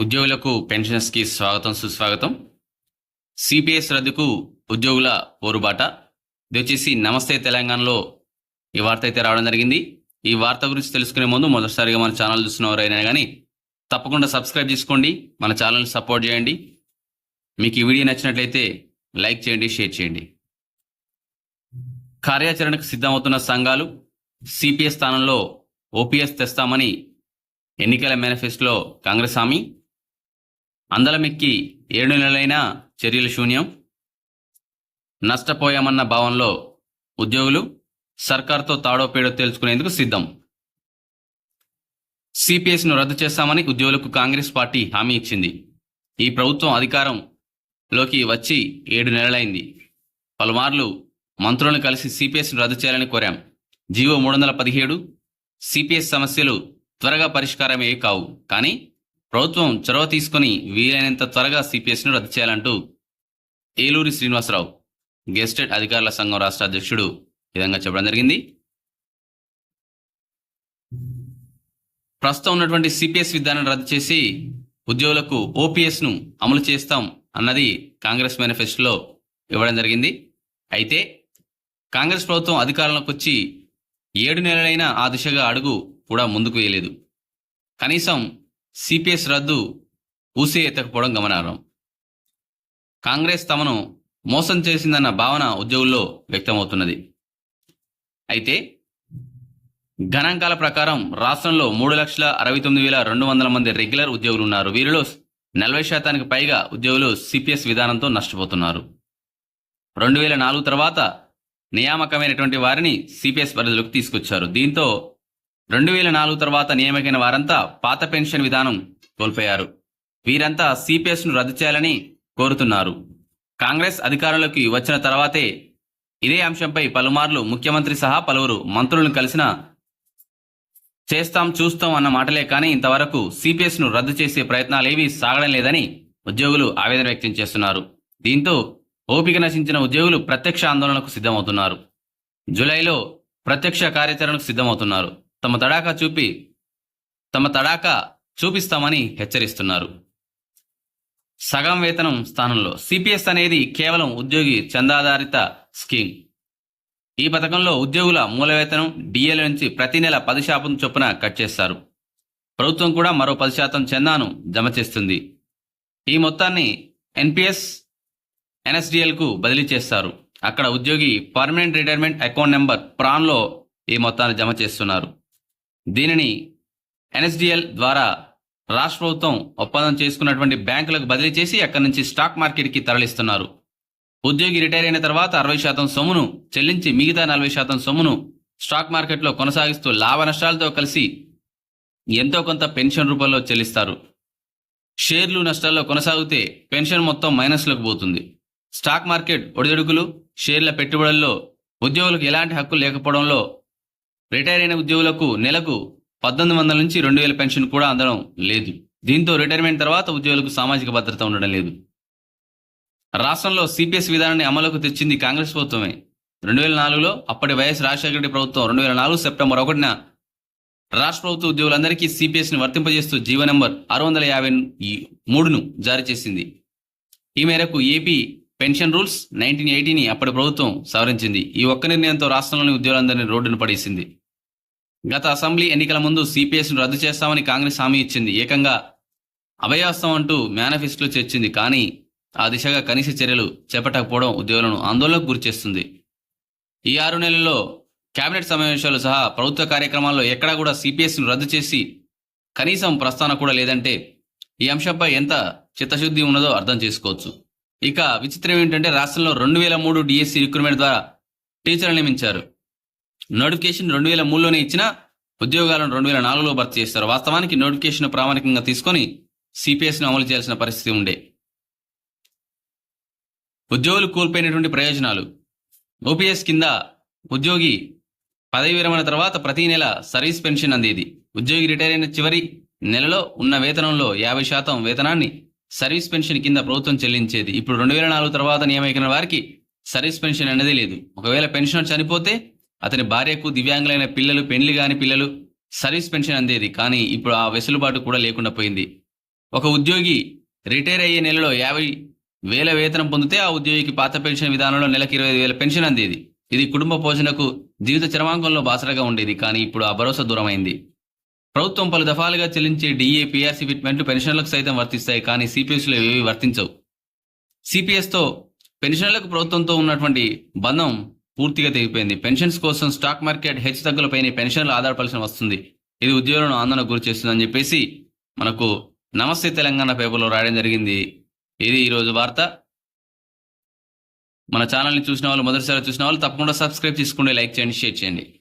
ఉద్యోగులకు పెన్షన్స్కి స్వాగతం సుస్వాగతం. సిపిఎస్ రద్దుకు ఉద్యోగుల పోరుబాట. ఇది వచ్చేసి నమస్తే తెలంగాణలో ఈ వార్త అయితే రావడం జరిగింది. ఈ వార్త గురించి తెలుసుకునే ముందు మొదటిసారిగా మన ఛానల్ చూస్తున్నవారైనా కానీ తప్పకుండా సబ్స్క్రైబ్ చేసుకోండి. మన ఛానల్ని సపోర్ట్ చేయండి. మీకు ఈ వీడియో నచ్చినట్లయితే లైక్ చేయండి షేర్ చేయండి. కార్యాచరణకు సిద్ధమవుతున్న సంఘాలు సిపిఎస్ స్థానంలో ఓపీఎస్ తెస్తామని ఎన్నికల మేనిఫెస్టోలో కాంగ్రెస్ హామీ. అందలమెక్కి ఏడు నెలలైనా చర్యలు శూన్యం. నష్టపోయామన్న భావంలో ఉద్యోగులు సర్కార్తో తాడో పేడో తేల్చుకునేందుకు సిద్ధం. సిపిఎస్ను రద్దు చేస్తామని ఉద్యోగులకు కాంగ్రెస్ పార్టీ హామీ ఇచ్చింది. ఈ ప్రభుత్వం అధికారంలోకి వచ్చి ఏడు నెలలైంది. పలుమార్లు మంత్రులను కలిసి సిపిఎస్ను రద్దు చేయాలని కోరాం. జీవో మూడు వందల పదిహేడు సిపిఎస్ సమస్యలు త్వరగా పరిష్కారమే కావు. కానీ ప్రభుత్వం చొరవ తీసుకొని వీలైనంత త్వరగా సిపిఎస్ను రద్దు చేయాలంటూ ఏలూరి శ్రీనివాసరావు గెస్టెడ్ అధికారుల సంఘం రాష్ట్ర అధ్యక్షుడు విధంగా చెప్పడం జరిగింది. ప్రస్తుతం ఉన్నటువంటి సిపిఎస్ విధానం రద్దు చేసి ఉద్యోగులకు ఓపీఎస్ను అమలు చేస్తాం అన్నది కాంగ్రెస్ మేనిఫెస్టోలో ఇవ్వడం జరిగింది. అయితే కాంగ్రెస్ ప్రభుత్వం అధికారంలోకి వచ్చి ఏడు నెలలైనా ఆ దిశగా అడుగు కూడా ముందుకు వేయలేదు. కనీసం సిపిఎస్ రద్దు ఊసే ఎత్తకపోవడం గమనార్హం. కాంగ్రెస్ తమను మోసం చేసిందన్న భావన ఉద్యోగుల్లో వ్యక్తమవుతున్నది. అయితే గణాంకాల ప్రకారం రాష్ట్రంలో మూడు లక్షల అరవై తొమ్మిది వేల రెండు వందల మంది రెగ్యులర్ ఉద్యోగులు ఉన్నారు వీరిలో నలభై శాతానికి పైగా ఉద్యోగులు సిపిఎస్ విధానంతో నష్టపోతున్నారు. రెండు వేల నాలుగు తర్వాత నియామకమైనటువంటి వారిని సిపిఎస్ పరిధిలోకి తీసుకొచ్చారు. దీంతో రెండు వేల నాలుగు తర్వాత నియమకైన వారంతా పాత పెన్షన్ విధానం కోల్పోయారు. వీరంతా సిపిఎస్ను రద్దు చేయాలని కోరుతున్నారు. కాంగ్రెస్ అధికారంలోకి వచ్చిన తర్వాతే ఇదే అంశంపై పలుమార్లు ముఖ్యమంత్రి సహా పలువురు మంత్రులను కలిసిన చేస్తాం చూస్తాం అన్న మాటలే కానీ ఇంతవరకు సిపిఎస్ను రద్దు చేసే ప్రయత్నాలేవీ సాగడం లేదని ఉద్యోగులు ఆవేదన వ్యక్తం చేస్తున్నారు. దీంతో ఓపిక నశించిన ఉద్యోగులు ప్రత్యక్ష ఆందోళనకు సిద్ధమవుతున్నారు. జూలైలో ప్రత్యక్ష కార్యాచరణకు సిద్ధమవుతున్నారు. తమ తడాకా చూపి తమ తడాకా చూపిస్తామని హెచ్చరిస్తున్నారు. సగం వేతనం స్థానంలో సిపిఎస్ అనేది కేవలం ఉద్యోగి చందాధారిత స్కీమ్. ఈ పథకంలో ఉద్యోగుల మూల వేతనం డిఏల నుంచి ప్రతి నెల పది శాతం చొప్పున కట్ చేస్తారు. ప్రభుత్వం కూడా మరో పది శాతం చందాను జమ చేస్తుంది. ఈ మొత్తాన్ని ఎన్పిఎస్ ఎన్ఎస్డిఎల్కు బదిలీ చేస్తారు. అక్కడ ఉద్యోగి పర్మనెంట్ రిటైర్మెంట్ అకౌంట్ నెంబర్ ప్రాన్లో ఈ మొత్తాన్ని జమ చేస్తున్నారు. దీనిని ఎన్ఎస్డిఎల్ ద్వారా రాష్ట్ర ప్రభుత్వం ఒప్పందం చేసుకున్నటువంటి బ్యాంకులకు బదిలీ చేసి అక్కడి నుంచి స్టాక్ మార్కెట్కి తరలిస్తున్నారు. ఉద్యోగి రిటైర్ అయిన తర్వాత అరవై శాతం సొమ్మును చెల్లించి మిగతా నలభై శాతం సొమ్మును స్టాక్ మార్కెట్లో కొనసాగిస్తూ లాభ నష్టాలతో కలిసి ఎంతో కొంత పెన్షన్ రూపంలో చెల్లిస్తారు. షేర్లు నష్టాల్లో కొనసాగితే పెన్షన్ మొత్తం మైనస్లోకి పోతుంది. స్టాక్ మార్కెట్ ఒడిదుడుకులు షేర్ల పెట్టుబడుల్లో ఉద్యోగులకు ఎలాంటి హక్కు లేకపోవడంలో రిటైర్ అయిన ఉద్యోగులకు నెలకు పద్దెనిమిది వందల నుంచి రెండు వేల పెన్షన్ కూడా అందడం లేదు. దీంతో రిటైర్మెంట్ తర్వాత ఉద్యోగులకు సామాజిక భద్రత ఉండడం లేదు. రాష్ట్రంలో సిపిఎస్ విధానాన్ని అమలుకు తెచ్చింది కాంగ్రెస్ ప్రభుత్వమే. రెండు వేల నాలుగులో అప్పటి వైఎస్ రాజశేఖర రెడ్డి ప్రభుత్వం రెండు వేల నాలుగు సెప్టెంబర్ ఒకటిన రాష్ట్ర ప్రభుత్వ ఉద్యోగులందరికీ సిపిఎస్ని వర్తింపజేస్తూ జీవో నెంబర్ ఆరు వందల యాభై మూడును జారీ చేసింది. ఈ మేరకు ఏపీ పెన్షన్ రూల్స్ నైన్టీన్ ఎయిటీని అప్పటి ప్రభుత్వం సవరించింది. ఈ ఒక్క నిర్ణయంతో రాష్ట్రంలోని ఉద్యోగులందరినీ రోడ్డును పడేసింది. గత అసెంబ్లీ ఎన్నికల ముందు సిపిఎస్ను రద్దు చేస్తామని కాంగ్రెస్ హామీ ఇచ్చింది. ఏకంగా అభయాస్తం అంటూ మేనిఫెస్టోలో చేర్చింది. కానీ ఆ దిశగా కనీస చర్యలు చేపట్టకపోవడం ఉద్యోగులను ఆందోళనకు గురిచేస్తుంది ఈ ఆరు నెలల్లో కేబినెట్ సమావేశాలు సహా ప్రభుత్వ కార్యక్రమాల్లో ఎక్కడా కూడా సిపిఎస్ను రద్దు చేసి కనీసం ప్రస్థానం కూడా లేదంటే ఈ అంశంపై ఎంత చిత్తశుద్ధి ఉన్నదో అర్థం చేసుకోవచ్చు. ఇక విచిత్రం ఏంటంటే రాష్ట్రంలో రెండు వేల మూడు డిఎస్సి రిక్రూట్మెంట్ ద్వారా టీచర్లు నియమించారు. నోటిఫికేషన్ రెండు వేల మూడులోనే ఇచ్చిన ఉద్యోగాలను రెండు వేల నాలుగులో భర్తీ చేస్తారు. వాస్తవానికి నోటిఫికేషన్ ప్రామాణికంగా తీసుకొని సిపిఎస్ను అమలు చేయాల్సిన పరిస్థితి ఉండే. ఉద్యోగులు కోల్పోయినటువంటి ప్రయోజనాలు. ఓపీఎస్ కింద ఉద్యోగి పదవి విరమణ తర్వాత ప్రతి నెల సర్వీస్ పెన్షన్ అందేది. ఉద్యోగి రిటైర్ అయిన చివరి నెలలో ఉన్న వేతనంలో యాభై శాతం వేతనాన్ని సర్వీస్ పెన్షన్ కింద ప్రభుత్వం చెల్లించేది. ఇప్పుడు రెండు వేల నాలుగు తర్వాత నియమించిన వారికి సర్వీస్ పెన్షన్ అనేది లేదు. ఒకవేళ పెన్షన్ చనిపోతే అతని భార్యకు దివ్యాంగులైన పిల్లలు పెండ్లి కాని పిల్లలు సర్వీస్ పెన్షన్ అందేది కానీ ఇప్పుడు ఆ వెసులుబాటు కూడా లేకుండా పోయింది. ఒక ఉద్యోగి రిటైర్ అయ్యే నెలలో యాభై వేల వేతనం పొందితే ఆ ఉద్యోగికి పాత పెన్షన్ విధానంలో నెలకు ఇరవై వేల పెన్షన్ అందేది. ఇది కుటుంబ పోషణకు జీవిత చరమాంకంలో బాసరగా ఉండేది కానీ ఇప్పుడు ఆ భరోసా దూరమైంది. ప్రభుత్వం పలు దఫాలుగా చెల్లించే డిఏ పిఆర్సీ ఫిట్మెంట్లు పెన్షన్లకు సైతం వర్తిస్తాయి కానీ సిపిఎస్లో ఏవి వర్తించవు. సిపిఎస్తో పెన్షన్లకు ప్రభుత్వంతో ఉన్నటువంటి బంధం పూర్తిగా తెగిపోయింది. పెన్షన్స్ కోసం స్టాక్ మార్కెట్ హెచ్చు తగ్గులపైన పెన్షన్లు ఆధారపడాల్సిన వస్తుంది. ఇది ఉద్యోగులను ఆందోళన గురి చేస్తుందని చెప్పేసి మనకు నమస్తే తెలంగాణ పేపర్లో రాయడం జరిగింది. ఇది ఈరోజు వార్త. మన ఛానల్ని చూసిన వాళ్ళు మొదటిసారి చూసిన వాళ్ళు తప్పకుండా సబ్స్క్రైబ్ చేసుకోండి లైక్ చేయండి షేర్ చేయండి.